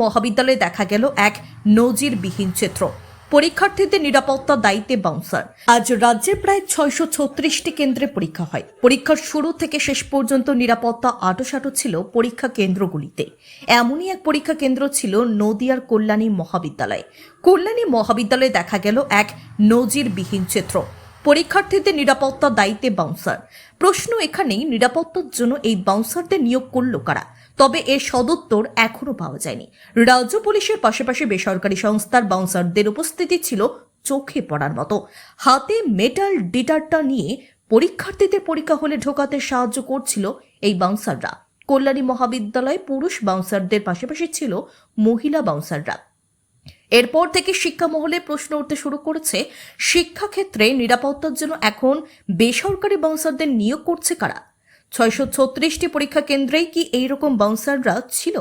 মহাবিদ্যালয়ে দেখা গেল এক নজিরবিহীন চিত্র। পরীক্ষার্থীদের নিরাপত্তা দায়িত্বে বাউন্সার আজ রাজ্যের প্রায় ছয়শো ছত্রিশটি কেন্দ্রে পরীক্ষা হয়। পরীক্ষার শুরু থেকে শেষ পর্যন্ত নিরাপত্তা আটোসাটো ছিল পরীক্ষা কেন্দ্রগুলিতে। এমনই এক পরীক্ষা কেন্দ্র ছিল নদিয়ার কল্যাণী মহাবিদ্যালয়। কল্যাণী মহাবিদ্যালয়ে দেখা গেল এক নজিরবিহীন চিত্র। পরীক্ষার্থীদের নিরাপত্তা দায়িত্বে বাউন্সার প্রশ্ন এখানেই, নিরাপত্তার জন্য এই বাউন্সারদের নিয়োগ করল কারা? তবে এর সদুত্তর এখনও পাওয়া যায়নি। রাজ্য পুলিশের পাশাপাশি বেসরকারি সংস্থার বাউন্সারদের উপস্থিতি ছিল চোখে পড়ার মতো। হাতে মেটাল ডিটারটা নিয়ে পরীক্ষার্থীদের পরীক্ষা হলে ঢোকাতে সাহায্য করছিল এই বাউন্সাররা কল্যাণী মহাবিদ্যালয়ে পুরুষ বাউন্সারদের পাশাপাশি ছিল মহিলা বাউন্সাররা এরপর থেকে শিক্ষা মহলে প্রশ্ন উঠতে শুরু করেছে, শিক্ষাক্ষেত্রে নিরাপত্তার জন্য এখন বেসরকারি বাউন্সারদের নিয়োগ করছে কারা? ছয়শো ছত্রিশটি পরীক্ষা কেন্দ্রেই কি এইরকম বাউন্সাররা ছিল?